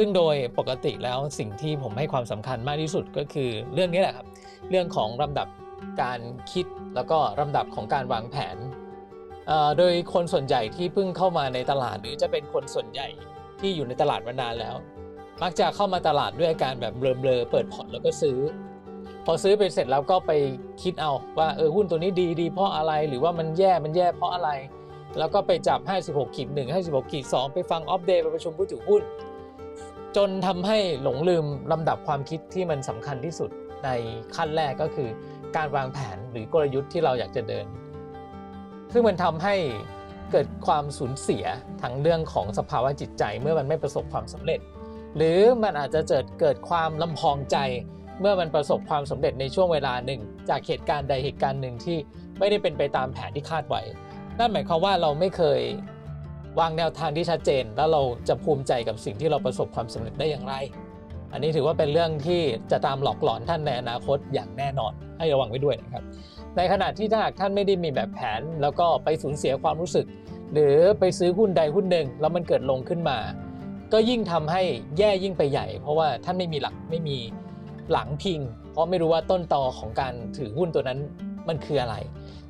ซึ่งโดยปกติแล้วสิ่งที่ผมให้ความสำคัญมากที่สุดก็คือเรื่องนี้แหละครับ เรื่องของลำดับการคิดแล้วก็ลำดับของการวางแผน โดยคนส่วนใหญ่ที่เพิ่งเข้ามาในตลาดหรือจะเป็นคนส่วนใหญ่ที่อยู่ในตลาดมานานแล้ว มักจะเข้ามาตลาดด้วยอาการแบบเบลอๆเปิดพอร์ตแล้วก็ซื้อ พอซื้อไปเสร็จแล้วก็ไปคิดเอาว่าเออหุ้นตัวนี้ดีดีเพราะอะไรหรือว่ามันแย่มันแย่เพราะอะไร แล้วก็ไปจับ 56ขีด1 56ขีด2ไปฟังอัปเดตไปประชุมผู้ถือหุ้น จนทำให้หลงลืมลำดับความคิดที่มันสำคัญที่สุดในขั้นแรกก็คือการวางแผนหรือกลยุทธ์ที่เราอยากจะเดิน ซึ่งมันทำให้เกิดความสูญเสียทั้งเรื่องของสภาวะจิตใจเมื่อมันไม่ประสบความสำเร็จ หรือมันอาจจะเกิดเกิดความลำพองใจ เมื่อมันประสบความสำเร็จในช่วงเวลาหนึ่ง จากเหตุการณ์ใดเหตุการณ์หนึ่งที่ไม่ได้เป็นไปตามแผนที่คาดไว้ นั่นหมายความว่าเราไม่เคย วางแนวทางที่ชัดเจน แล้วเราจะภูมิใจกับสิ่งที่เราประสบความสำเร็จได้อย่างไร อันนี้ถือว่าเป็นเรื่องที่จะตามหลอกหลอนท่านในอนาคตอย่างแน่นอน ให้ระวังไว้ด้วยนะครับ ในขณะที่ถ้าหากท่านไม่ได้มีแบบแผน แล้วก็ไปสูญเสียความรู้สึก หรือไปซื้อหุ้นใดหุ้นหนึ่งแล้วมันเกิดลงขึ้นมา ก็ยิ่งทำให้แย่ยิ่งไปใหญ่ เพราะว่าท่านไม่มีหลักไม่มีหลังพิง เพราะไม่รู้ว่าต้นตอของการถือหุ้นตัวนั้น มันคืออะไร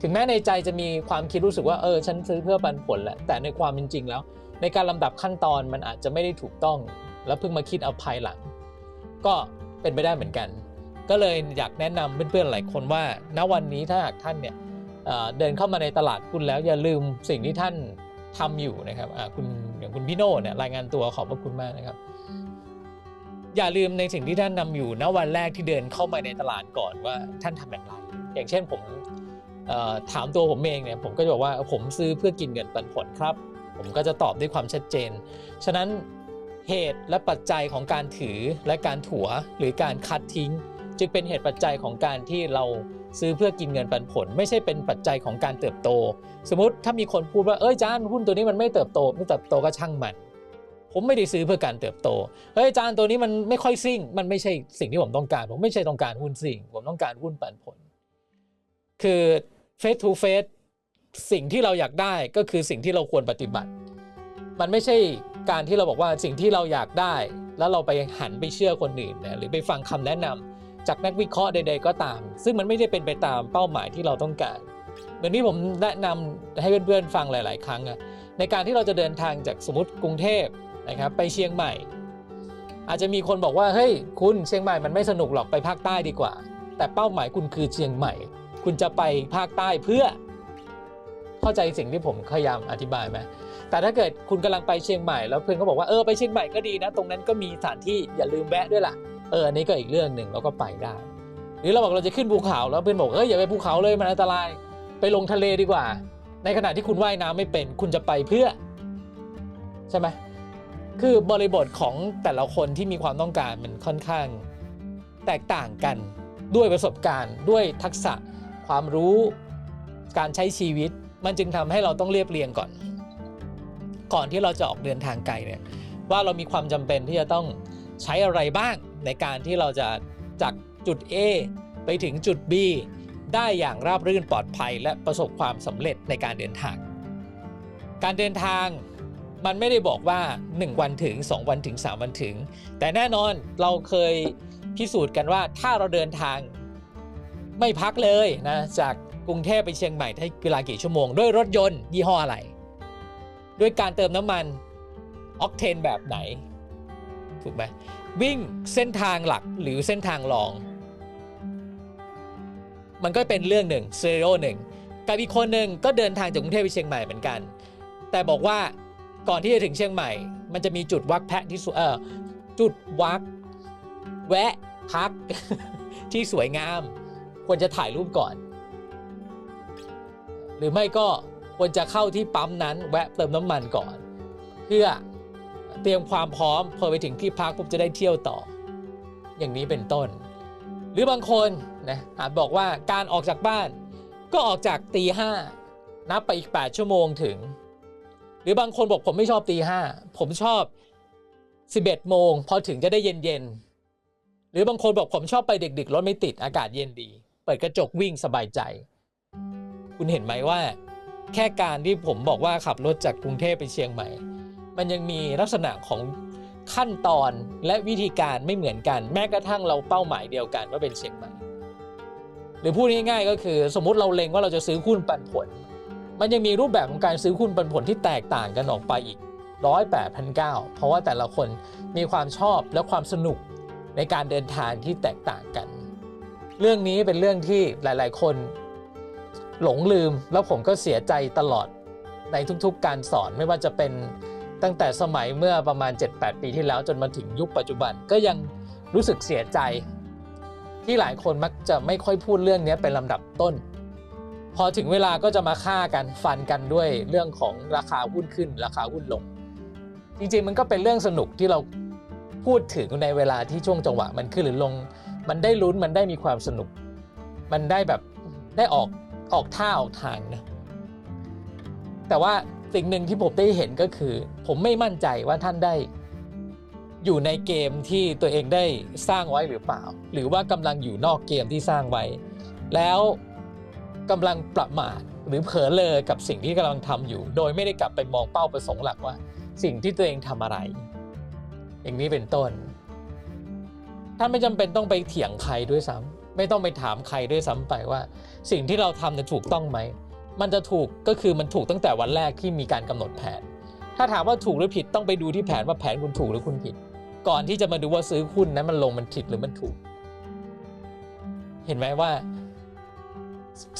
ถึงแม้ในใจจะมีความคิดรู้สึกว่าเออฉันซื้อเพื่อปันผลแหละแต่ในความเป็นจริงแล้ว ในการลำดับขั้นตอนมันอาจจะไม่ได้ถูกต้อง แล้วเพิ่งมาคิดเอาภายหลัง ก็เป็นไปได้เหมือนกัน ก็เลยอยากแนะนำเพื่อนๆหลายคนว่า ณวันนี้ถ้าหากท่านเนี่ยเเดินเข้ามาในตลาดหุ้นแล้วอย่าลืมสิ่งที่ท่านทำอยู่นะครับคุณอย่างคุณพี่โน่เนี่ยรายงานตัวขอบพระคุณมากนะครับ อย่าลืมในสิ่งที่ท่านนำอยู่ณวันแรกที่เดินเข้ามาในตลาดก่อนว่าท่านทำอย่างไร อย่างเช่นผมถามตัวผมเองเนี่ยผมก็จะบอกว่าผมซื้อเพื่อกินเงินปันผลครับ ผมก็จะตอบด้วยความชัดเจน ฉะนั้นเหตุและปัจจัยของการถือและการถัวหรือการคัดทิ้ง จึงเป็นเหตุปัจจัยของการที่เราซื้อเพื่อกินเงินปันผล ไม่ใช่เป็นปัจจัยของการเติบโต สมมติถ้ามีคนพูดว่าเอ้ยจานหุ้นตัวนี้มันไม่เติบโตไม่เติบโตก็ช่างมัน ผมไม่ได้ซื้อเพื่อการเติบโตเฮ้ยจานตัวนี้มันไม่ค่อยซิ่ง มันไม่ใช่สิ่งที่ผมต้องการ ผมไม่ใช่ต้องการหุ้นซิ่ง ผมต้องการหุ้นปันผล คือ face to face สิ่งที่เราอยากได้ก็คือสิ่งที่เราควรปฏิบัติ มันไม่ใช่การที่เราบอกว่าสิ่งที่เราอยากได้ แล้วเราไปหันไปเชื่อคนอื่นนี่ยหรือไปฟังคำแนะนำจากนักวิเคราะห์ใด ๆ ก็ตาม ซึ่งมันไม่ได้เป็นไปตามเป้าหมายที่เราต้องการเหมือนที่ผมแนะนำให้เพื่อนๆฟังหลาย ๆ ครั้งอะในการที่เราจะเดินทางจากสมมติกรุงเทพนะครับไปเชียงใหม่ อาจจะมีคนบอกว่าเฮ้ยคุณเชียงใหม่มันไม่สนุกหรอกไปภาคใต้ดีกว่า แต่เป้าหมายคุณคือเชียงใหม่ คุณจะไปภาคใต้เพื่อ เข้าใจสิ่งที่ผมพยายามอธิบายไหมแต่ถ้าเกิดคุณกำลังไปเชียงใหม่แล้วเพื่อนก็บอกว่าเออไปเชียงใหม่ก็ดีนะ ตรงนั้นก็มีสถานที่อย่าลืมแวะด้วยล่ะเอออันนี้ก็อีกเรื่องหนึ่งเราก็ไปได้ หรือเราบอกเราจะขึ้นภูเขาแล้วเพื่อนบอกเอออย่าไปภูเขาเลยมันอันตราย ไปลงทะเลดีกว่า ในขณะที่คุณว่ายน้ำไม่เป็น คุณจะไปเพื่อ ใช่ไหมคือบริบทของแต่ละคนที่มีความต้องการมันค่อนข้าง แตกต่างกันด้วยประสบการณ์ด้วยทักษะ ความรู้ การใช้ชีวิต มันจึงทำให้เราต้องเรียบเรียงก่อน ก่อนที่เราจะออกเดินทางไกลเนี่ยว่าเรามีความจำเป็นที่จะต้องใช้อะไรบ้างในการที่เราจะจากจุด A ไปถึงจุด B ได้อย่างราบรื่นปลอดภัย และประสบความสำเร็จในการเดินทาง การเดินทางมันไม่ได้บอกว่า 1 วันถึง 2 วันถึง 3 วันถึง แต่แน่นอนเราเคยพิสูจน์กันว่าถ้าเราเดินทาง ไม่พักเลยนะจากกรุงเทพไปเชียงใหม่ใช้เวลากี่ชั่วโมง ด้วยรถยนต์ยี่ห้ออะไร ด้วยการเติมน้ำมันออกเทนแบบไหนถูกไหมวิ่งเส้นทางหลักหรือเส้นทางรอง มันก็เป็นเรื่องหนึ่งเซโร่หนึ่งกับอีกคนหนึ่งก็เดินทางจากกรุงเทพไปเชียงใหม่เหมือนกัน แต่บอกว่าก่อนที่จะถึงเชียงใหม่ มันจะมีจุดวักแพะที่สวยเออจุดวัก แวะพักที่สวยงาม ควรจะถ่ายรูปก่อน หรือไม่ก็ควรจะเข้าที่ปั๊มนั้นแวะเติมน้ำมันก่อน เพื่อเตรียมความพร้อมพอไปถึงที่พักปุ๊บจะได้เที่ยวต่อ อย่างนี้เป็นต้น หรือบางคนนะอาจบอกว่าการออกจากบ้านก็ออกจากตีห้านับไปอีก 8 ชั่วโมงถึง หรือบางคนบอกผมไม่ชอบตีห้าผมชอบ 11 โมงพอถึงจะได้เย็นๆหรือบางคนบอกผมชอบไปดึกๆรถไม่ติดอากาศเย็นดี ปิดกระจกวิ่งสบายใจ คุณเห็นไหมว่า แค่การที่ผมบอกว่าขับรถจากกรุงเทพไปเชียงใหม่ มันยังมีลักษณะของขั้นตอนและวิธีการไม่เหมือนกัน แม้กระทั่งเราเป้าหมายเดียวกันว่าเป็นเชียงใหม่ หรือพูดง่ายๆก็คือ สมมติเราเล็งว่าเราจะซื้อหุ้นปันผล มันยังมีรูปแบบของการซื้อหุ้นปันผลที่แตกต่างกันออกไปอีกร้อยแปดพันเก้าเพราะว่าแต่ละคนมีความชอบและความสนุกในการเดินทางที่แตกต่างกัน เรื่องนี้เป็นเรื่องที่หลาย ๆ คน หลงลืมแล้วผมก็เสียใจตลอดในทุก ๆ การสอนไม่ว่าจะเป็นตั้งแต่สมัยเมื่อประมาณ 7-8 ปีที่แล้วจนมาถึงยุคปัจจุบันก็ยังรู้สึกเสียใจ ที่หลายคนมักจะไม่ค่อยพูดเรื่องนี้เป็นลำดับต้น พอถึงเวลาก็จะมาฆ่ากันฟันกันด้วยเรื่องของราคาหุ้นขึ้น ราคาหุ้นลง จริงๆมันก็เป็นเรื่องสนุกที่เราพูดถึงในเวลาที่ช่วงจังหวะมันขึ้นหรือลง มันได้ลุ้นมันได้มีความสนุก มันได้แบบได้ออกออกท่าออกทางนะแต่ว่าสิ่งหนึ่งที่ผมได้เห็นก็คือ ผมไม่มั่นใจว่าท่านได้อยู่ในเกมที่ตัวเองได้สร้างไว้หรือเปล่า หรือว่ากำลังอยู่นอกเกมที่สร้างไว้ แล้วกำลังประมาทหรือเผลอเลยกับสิ่งที่กำลังทำอยู่ โดยไม่ได้กลับไปมองเป้าประสงค์หลักว่า สิ่งที่ตัวเองทำอะไร อย่างนี้เป็นต้น ท่านไม่จำเป็นต้องไปเถียงใครด้วยซ้ำไม่ต้องไปถามใครด้วยซ้ำไปว่า สิ่งที่เราทำจะถูกต้องไหม มันจะถูกก็คือมันถูกตั้งแต่วันแรกที่มีการกำหนดแผน ถ้าถามว่าถูกหรือผิดต้องไปดูที่แผนว่าแผนคุณถูกหรือคุณผิด ก่อนที่จะมาดูว่าซื้อหุ้นนั้นมันลงมันผิดหรือมันถูก เห็นไหมว่า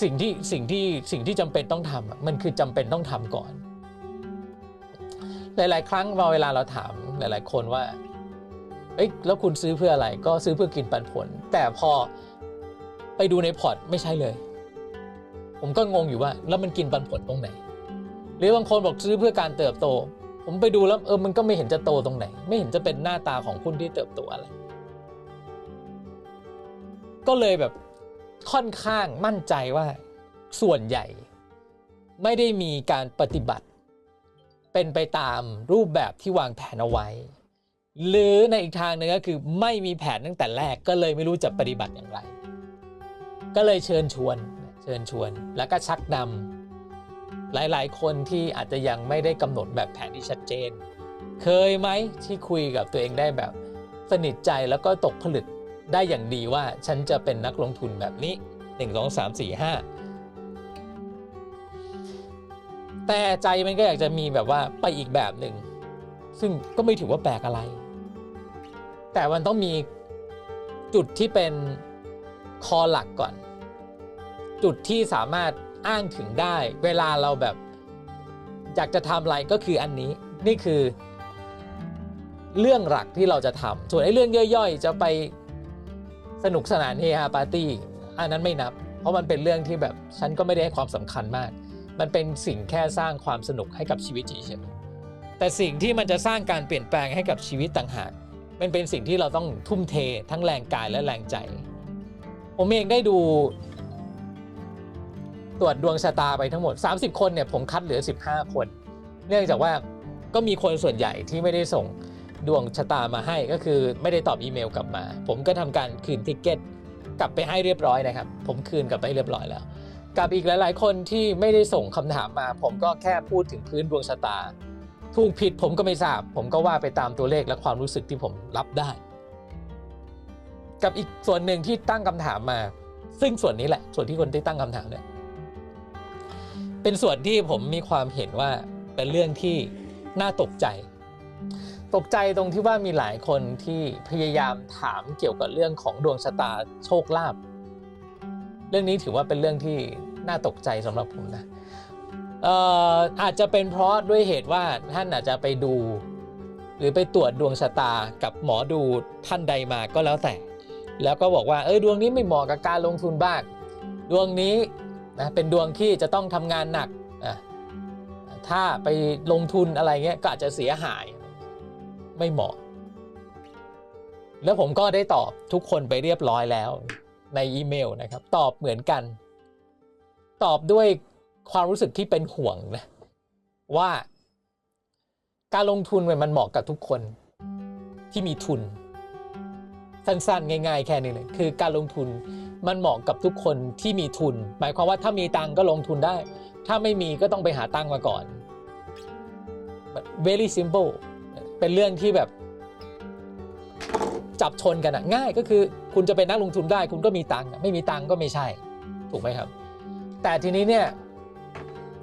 สิ่งที่สิ่งที่สิ่งที่จำเป็นต้องทำอะมันคือจำเป็นต้องทำก่อน หลาย ๆ ครั้งเวลาเราถามหลาย ๆ คนว่า เอ้ยแล้วคุณซื้อเพื่ออะไร ก็ซื้อเพื่อกินปันผล แต่พอไปดูในพอร์ตไม่ใช่เลย ผมก็งงอยู่ว่า แล้วมันกินปันผลตรงไหน หรือบางคนบอกซื้อเพื่อการเติบโต ผมไปดูแล้วเออมันก็ไม่เห็นจะโตตรงไหน ไม่เห็นจะเป็นหน้าตาของหุ้นที่เติบโตอะไร ก็เลยแบบค่อนข้างมั่นใจว่าส่วนใหญ่ ไม่ได้มีการปฏิบัติ เป็นไปตามรูปแบบที่วางแผนเอาไว้ หรือในอีกทางหนึ่งก็คือไม่มีแผนตั้งแต่แรกก็เลยไม่รู้จะปฏิบัติอย่างไร ก็เลยเชิญชวนเชิญชวน แล้วก็ชักนำหลายๆ คนที่อาจจะยังไม่ได้กำหนดแบบแผนที่ชัดเจน เคยไหมที่คุยกับตัวเองได้แบบสนิทใจแล้วก็ตกผลึกได้อย่างดีว่าฉันจะเป็นนักลงทุนแบบนี้ 1 2 3 4 5 แต่ใจมันก็อยากจะมีแบบว่าไปอีกแบบหนึ่ง ซึ่งก็ไม่ถือว่าแปลกอะไร แต่มันต้องมีจุดที่เป็นคอหลักก่อน จุดที่สามารถอ้างถึงได้ เวลาเราแบบอยากจะทำอะไรก็คืออันนี้นี่คือ เรื่องหลักที่เราจะทำส่วนไอ้เรื่องย่อยๆ จะไปสนุกสนานเฮฮาปาร์ตี้อันนั้นไม่นับ เพราะมันเป็นเรื่องที่แบบฉันก็ไม่ได้ให้ความสำคัญมาก มันเป็นสิ่งแค่สร้างความสนุกให้กับชีวิตเฉยๆแต่สิ่งที่มันจะสร้างการเปลี่ยนแปลงให้กับชีวิตต่างหาก มันเป็นสิ่งที่เราต้องทุ่มเททั้งแรงกายและแรงใจ ผมเองได้ดู ตรวจดวงชะตาไปทั้งหมด 30 คนเนี่ยผมคัดเหลือ 15 คน เนื่องจากว่าก็มีคนส่วนใหญ่ที่ไม่ได้ส่งดวงชะตามาให้ก็คือไม่ได้ตอบอีเมลกลับมา ผมก็ทำการคืนทิกเก็ตกลับไปให้เรียบร้อยนะครับ ผมคืนกลับไปเรียบร้อยแล้ว กับอีกหลาย ๆ คนที่ไม่ได้ส่งคำถามมา ผมก็แค่พูดถึงพื้นดวงชะตา ถูกผิดผมก็ไม่ทราบ ผมก็ว่าไปตามตัวเลขและความรู้สึกที่ผมรับได้ กับอีกส่วนหนึ่งที่ตั้งคำถามมา ซึ่งส่วนนี้แหละ ส่วนที่คนที่ตั้งคำถามเนี่ยเป็นส่วนที่ผมมีความเห็นว่าเป็นเรื่องที่น่าตกใจ ตกใจตรงที่ว่ามีหลายคนที่พยายามถามเกี่ยวกับเรื่องของดวงชะตาโชคลาภเรื่องนี้ถือว่าเป็นเรื่องที่น่าตกใจสำหรับผมนะ เอ่ออาจจะเป็นเพราะด้วยเหตุว่าท่านอาจจะไปดู หรือไปตรวจดวงชะตากับหมอดูท่านใดมาก็แล้วแต่ แล้วก็บอกว่าเออดวงนี้ไม่เหมาะกับการลงทุนบ้างดวงนี้นะเป็นดวงที่จะต้องทำงานหนักอะถ้าไปลงทุนอะไรเงี้ยก็อาจจะเสียหายไม่เหมาะ แล้วผมก็ได้ตอบทุกคนไปเรียบร้อยแล้วในอีเมลนะครับ ตอบเหมือนกัน ตอบด้วย ความรู้สึกที่เป็นห่วงนะว่าการลงทุนมันเหมาะกับทุกคนที่มีทุน สั้นๆ ง่าย ๆ แค่นี้เลยคือการลงทุนมันเหมาะกับทุกคนที่มีทุน หมายความว่าถ้ามีตังก็ลงทุนได้ ถ้าไม่มีก็ต้องไปหาตังมาก่อน very simple เป็นเรื่องที่แบบ จับชนกันอะง่ายก็คือคุณจะเป็นนักลงทุนได้ คุณก็มีตังไม่มีตังก็ไม่ใช่ ถูกไหมครับ แต่ทีนี้เนี่ย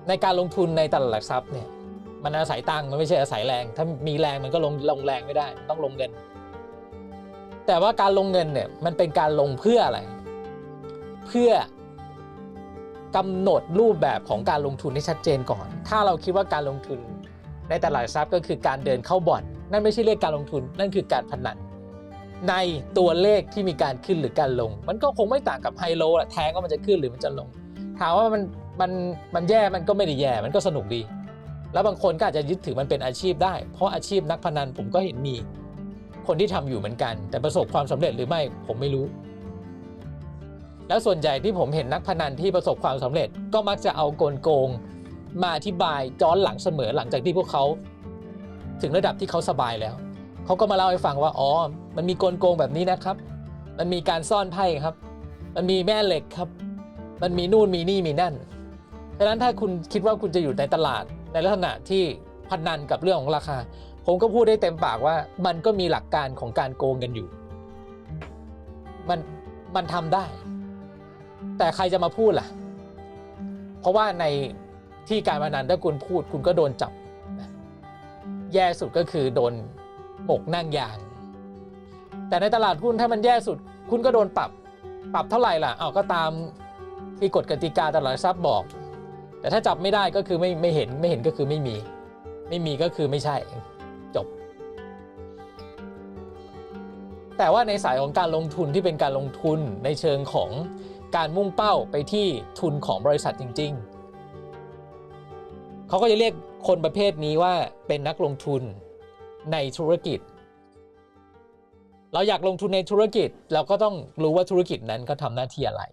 ในการลงทุนในตลาดหลักทรัพย์เนี่ยมันอาศัยตังค์มันไม่ใช่อาศัยแรง ถ้ามีแรงมันก็ลงลงแรงไม่ได้มันต้องลงเงิน แต่ว่าการลงเงินเนี่ยมันเป็นการลงเพื่ออะไร เพื่อกำหนดรูปแบบของการลงทุนให้ชัดเจนก่อน ถ้าเราคิดว่าการลงทุนในตลาดหลักทรัพย์ก็คือการเดินเข้าบ่อน นั่นไม่ใช่เรียกการลงทุน นั่นคือการพนัน ในตัวเลขที่มีการขึ้นหรือการลง มันก็คงไม่ต่างกับไฮโลแหละแทงว่ามันจะขึ้นหรือมันจะลง ถามว่ามัน มันมันแย่มันก็ไม่ได้แย่มันก็สนุกดี แล้วบางคนก็อาจจะยึดถือมันเป็นอาชีพได้ เพราะอาชีพนักพนันผมก็เห็นมีคนที่ทำอยู่เหมือนกัน แต่ประสบความสำเร็จหรือไม่ผมไม่รู้ แล้วส่วนใหญ่ที่ผมเห็นนักพนันที่ประสบความสำเร็จก็มักจะเอากลโกงมาอธิบายย้อนหลังเสมอหลังจากที่พวกเขา ถึงระดับที่เขาสบายแล้วเขาก็มาเล่าให้ฟังว่าอ๋อมันมีกลโกงแบบนี้นะครับ มันมีการซ่อนไพ่ครับ มันมีแม่เหล็กครับ มันมีนู่นมีนี่มีนั่น ฉะนั้นถ้าคุณคิดว่าคุณจะอยู่ในตลาดในลักษณะที่พนันกับเรื่องของราคา ผมก็พูดได้เต็มปากว่ามันก็มีหลักการของการโกงกันอยู่ มันมันทำได้ แต่ใครจะมาพูดล่ะ เพราะว่าในที่การพนันถ้าคุณพูดคุณก็โดนจับ แย่สุดก็คือโดนหมกนั่งยาง แต่ในตลาดหุ้นถ้ามันแย่สุด คุณก็โดนปรับ ปรับเท่าไหร่ล่ะ เอาก็ตามที่กฎกติกาตลาดหลักทรัพย์บอก แต่ถ้าจับไม่ได้ก็คือไม่ไม่เห็นไม่เห็นก็คือไม่มี ไม่มีก็คือไม่ใช่จบ แต่ว่าในสายของการลงทุนที่เป็นการลงทุนในเชิงของการมุ่งเป้าไปที่ทุนของบริษัทจริง ๆ เขาก็จะเรียกคนประเภทนี้ว่าเป็นนักลงทุนในธุรกิจ เราอยากลงทุนในธุรกิจเราก็ต้องรู้ว่าธุรกิจนั้นเขาทำหน้าที่อะไร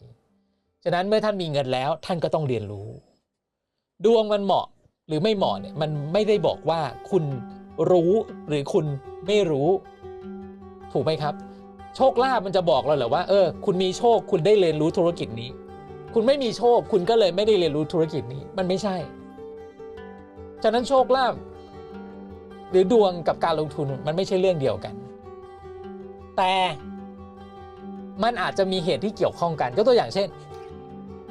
ฉะนั้นเมื่อท่านมีเงินแล้วท่านก็ต้องเรียนรู้ ดวงมันเหมาะหรือไม่เหมาะเนี่ยมันไม่ได้บอกว่าคุณรู้หรือคุณไม่รู้ ถูกไหมครับ โชคลาภมันจะบอกเราเหรอว่าเออคุณมีโชคคุณได้เรียนรู้ธุรกิจนี้ คุณไม่มีโชคคุณก็เลยไม่ได้เรียนรู้ธุรกิจนี้มันไม่ใช่ฉะนั้นโชคลาภหรือดวงกับการลงทุนมันไม่ใช่เรื่องเดียวกัน แต่มันอาจจะมีเหตุที่เกี่ยวข้องกันก็ตัวอย่างเช่น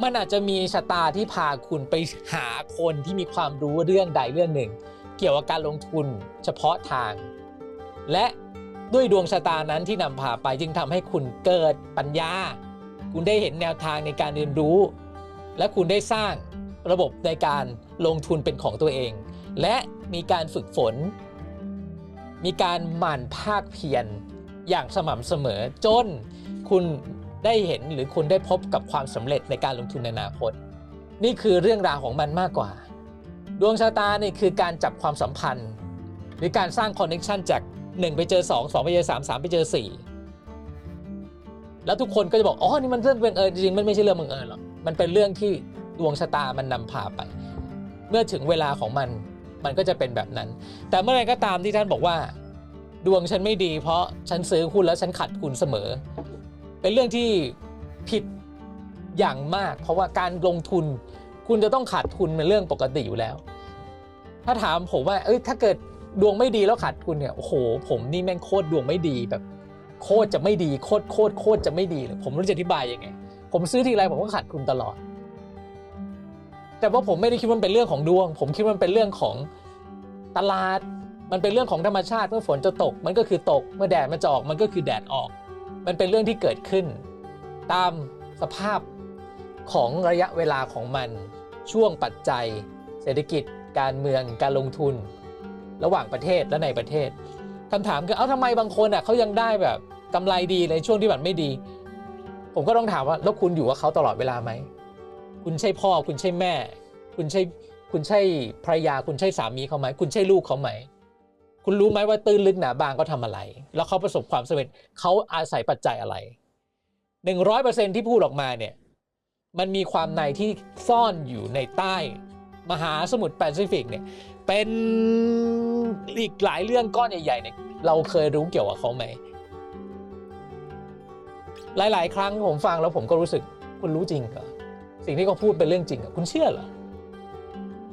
มันอาจจะมีชะตาที่พาคุณไปหาคนที่มีความรู้เรื่องใดเรื่องหนึ่ง เกี่ยวกับการลงทุนเฉพาะทาง และด้วยดวงชะตานั้นที่นำพาไปจึงทำให้คุณเกิดปัญญา คุณได้เห็นแนวทางในการเรียนรู้ และคุณได้สร้างระบบในการลงทุนเป็นของตัวเอง และมีการฝึกฝน มีการหมั่นภาคเพียรอย่างสม่ำเสมอจนคุณ ได้เห็นหรือคุณได้พบกับความสำเร็จในการลงทุนในอนาคต นี่คือเรื่องราวของมันมากกว่า ดวงชะตานี่คือการจับความสัมพันธ์ หรือการสร้างคอนเน็ชันจาก 1 ไปเจอ 2 2 ไปเจอ 3 3 ไปเจอ 4 แล้วทุกคนก็จะบอกอ๋อนี่มันเรื่องบังเอิญจริงๆมันไม่ใช่เรื่องบังเอิญหรอกมันเป็นเรื่องที่ดวงชะตามันนำพาไป เมื่อถึงเวลาของมันมันก็จะเป็นแบบนั้น แต่เมื่อไรก็ตามที่ท่านบอกว่า ดวงฉันไม่ดี เพราะฉันซื้อหุ้นแล้วฉันขาดทุนเสมอ เป็นเรื่องที่ผิดอย่างมาก เพราะว่าการลงทุน คุณจะต้องขาดทุนเป็นเรื่องปกติอยู่แล้ว ถ้าถามผมว่าเอ้ยถ้าเกิดดวงไม่ดีแล้วขาดทุนเนี่ยโอ้โห ผมนี่แม่งโคตรดวงไม่ดีแบบ โคตรจะไม่ดีโคตรโคตรโคตรจะไม่ดีเลยผมรู้จะอธิบายยังไง ผมซื้อทีไรผมก็ขาดทุนตลอด แต่ว่าผมไม่ได้คิดว่าเป็นเรื่องของดวง ผมคิดว่าเป็นเรื่องของตลาด มันเป็นเรื่องของธรรมชาติเมื่อฝนจะตก มันก็คือตก เมื่อแดดมันจะออกมันก็คือแดดออก มันเป็นเรื่องที่เกิดขึ้น ตามสภาพของระยะเวลาของมัน ช่วงปัจจัย เศรษฐกิจ การเมืองการลงทุน ระหว่างประเทศและในประเทศคำถามคือเอาทำไมบางคนอะเขายังได้แบบกำไรดีในช่วงที่มันไม่ดี ผมก็ต้องถามว่าแล้วคุณอยู่กับเขาตลอดเวลาไหมคุณใช่พ่อคุณใช่แม่ คุณใช่คุณใช่ภรรยาคุณใช่สามีเขาไหมคุณใช่ลูกเขาไหม คุณรู้ไหมว่าตื้นลึกหนาบางเขาทำอะไร แล้วเขาประสบความสำเร็จเขาอาศัยปัจจัยอะไรหนึ่งร้อยเปอร์เซ็นที่พูดออกมาเนี่ยมันมีความในที่ซ่อนอยู่ในใต้มหาสมุทรแปซิฟิกเนี่ยเป็นอีกหลายเรื่องก้อนใหญ่ๆเนี่ยเราเคยรู้เกี่ยวกับเขาไหม หลาย ๆ ครั้งผมฟังแล้วผมก็รู้สึกคุณรู้จริงเหรอสิ่งที่เขาพูดเป็นเรื่องจริงเหรอคุณเชื่อเหรอ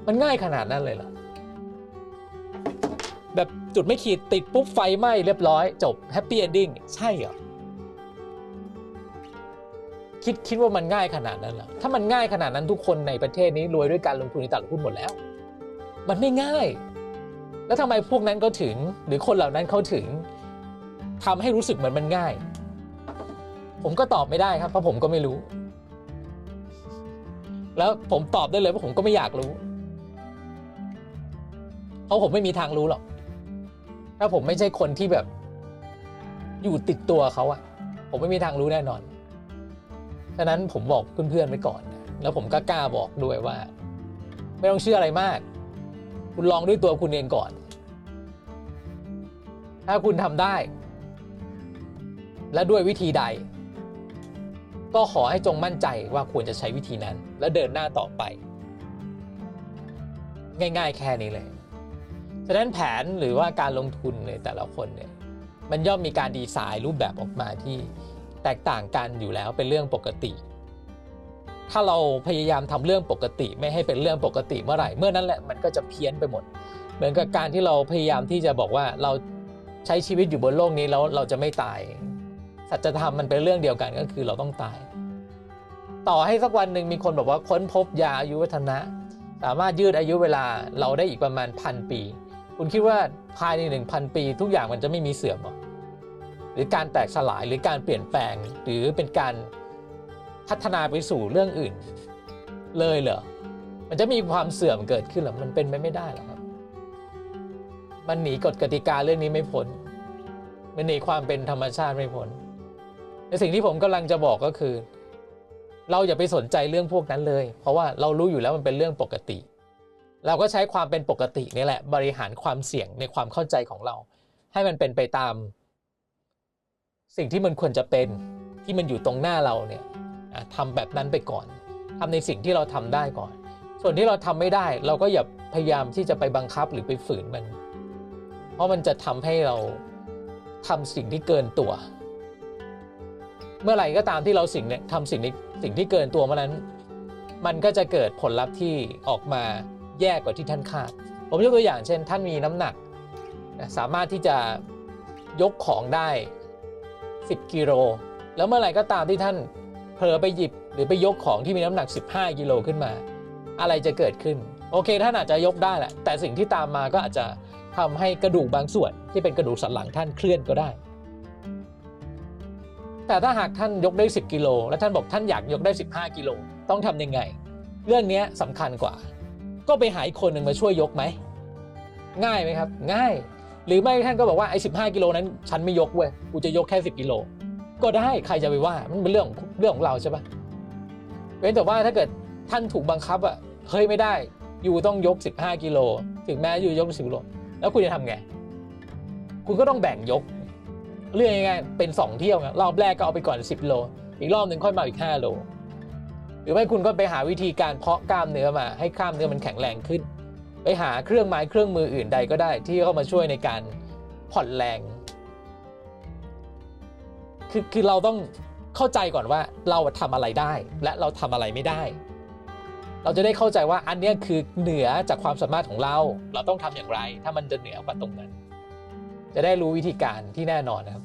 มันง่ายขนาดนั้นเลยเหรอ จุดไม่ขีดติดปุ๊บไฟไหม้เรียบร้อย จบแฮปปี้เอนดิ้งใช่เหรอคิดคิดว่ามันง่ายขนาดนั้นเหรอถ้ามันง่ายขนาดนั้นทุกคนในประเทศนี้รวยด้วยการลงทุนในตลาดหุ้นหมดแล้ว มันไม่ง่าย แล้วทำไมพวกนั้นก็ถึง หรือคนเหล่านั้นเขาถึงทำให้รู้สึกเหมือนมันง่าย ผมก็ตอบไม่ได้ครับเพราะผมก็ไม่รู้ แล้วผมตอบได้เลยว่าผมก็ไม่อยากรู้ เพราะผมไม่มีทางรู้หรอก ถ้าผมไม่ใช่คนที่แบบ อยู่ติดตัวเขาอะผมไม่มีทางรู้แน่นอนฉะนั้นผมบอกเพื่อนๆไว้ก่อน แล้วผมก็กล้าบอกด้วยว่า ไม่ต้องเชื่ออะไรมาก คุณลองด้วยตัวคุณเองก่อน ถ้าคุณทำได้ และด้วยวิธีใด ก็ขอให้จงมั่นใจว่าควรจะใช้วิธีนั้น และเดินหน้าต่อไป ง่ายๆแค่นี้เลย ฉะนั้นแผนหรือว่าการลงทุนในแต่ละคนเนี่ยมันย่อมมีการดีไซน์รูปแบบออกมาที่แตกต่างกันอยู่แล้วเป็นเรื่องปกติ ถ้าเราพยายามทำเรื่องปกติ ไม่ให้เป็นเรื่องปกติเมื่อไหร่ เมื่อนั้นแหละมันก็จะเพี้ยนไปหมด เหมือนกับการที่เราพยายามที่จะบอกว่าเราใช้ชีวิตอยู่บนโลกนี้แล้วเราจะไม่ตาย สัจธรรมมันเป็นเรื่องเดียวกันก็คือเราต้องตาย ต่อให้สักวันหนึ่งมีคนบอกว่าค้นพบยาอายุวัฒนะ สามารถยืดอายุเวลาเราได้อีกประมาณพันปี คุณคิดว่าภายในหนึ่งพันปี ทุกอย่างมันจะไม่มีเสื่อมหรอหรือการแตกสลายหรือการเปลี่ยนแปลง หรือเป็นการพัฒนาไปสู่เรื่องอื่น เลยเหรอมันจะมีความเสื่อมเกิดขึ้นหรอมันเป็นไปไม่ได้หรอครับมันหนีกฎกติกาเรื่องนี้ไม่พ้นมันหนีความเป็นธรรมชาติไม่พ้นในสิ่งที่ผมกำลังจะบอกก็คือ เราอย่าไปสนใจเรื่องพวกนั้นเลย เพราะว่าเรารู้อยู่แล้วมันเป็นเรื่องปกติ เราก็ใช้ความเป็นปกตินี่แหละบริหารความเสี่ยงในความเข้าใจของเรา ให้มันเป็นไปตาม สิ่งที่มันควรจะเป็นที่มันอยู่ตรงหน้าเราเนี่ยทำแบบนั้นไปก่อนทำในสิ่งที่เราทำได้ก่อน ส่วนที่เราทำไม่ได้ เราก็อย่าพยายามที่จะไปบังคับหรือไปฝืนมัน เพราะมันจะทำให้เราทำสิ่งที่เกินตัว เมื่อไหร่ก็ตามที่เราสิ่งเนี่ยทำสิ่งนี้สิ่งที่เกินตัวเมื่อนั้น มันก็จะเกิดผลลัพธ์ที่ออกมา แย่กว่าที่ท่านคาด ผมยกตัวอย่างเช่น ท่านมีน้ำหนัก สามารถที่จะยกของได้ 10 กิโล แล้วเมื่อไหร่ก็ตามที่ท่านเผลอไปหยิบหรือไปยกของที่มีน้ำหนัก 15 กิโลขึ้นมา อะไรจะเกิดขึ้น โอเค ท่านอาจจะยกได้แหละ แต่สิ่งที่ตามมาก็อาจจะทำให้กระดูกบางส่วนที่เป็นกระดูกสันหลังท่านเคลื่อนก็ได้ แต่ถ้าหากท่านยกได้ 10 กิโล และท่านบอกท่านอยากยกได้ 15 กิโล ต้องทำยังไง เรื่องนี้สำคัญกว่า ก็ไปหาอีกคนหนึ่งมาช่วยยกไหม ง่ายไหมครับ ง่าย หรือไม่ท่านก็บอกว่าไอ้15กิโลนั้น ฉันไม่ยกเว้ยกูจะยกแค่ 10กิโลก็ได้ใครจะไปว่ามันเป็นเรื่องเรื่องของเราใช่ปะเว้นแต่ว่าถ้าเกิดท่านถูกบังคับอะเฮ้ยไม่ได้ อยู่ต้องยก 15กิโลถึงแม้อยู่ยก10กิโลแล้วคุณจะทำไงคุณก็ต้องแบ่งยก เรื่องง่ายๆเป็น 2 เที่ยวไงรอบแรกก็เอาไปก่อน 10โลอีกรอบหนึ่งค่อยมาอีก5โล รือไม่คุณก็ไปหาวิธีการเพาะกล้ามเนื้อมา ให้กล้ามเนื้อมันแข็งแรงขึ้น ไปหาเครื่องไม้เครื่องมืออื่นใดก็ได้ ที่เข้ามาช่วยในการผ่อนแรง คือคือเราต้องเข้าใจก่อนว่าเราทำอะไรได้ และเราทำอะไรไม่ได้ เราจะได้เข้าใจว่าอันนี้คือเหนือจากความสามารถของเรา เราต้องทำอย่างไร ถ้ามันจะเหนือกว่าตรงนั้น จะได้รู้วิธีการที่แน่นอนนะครับ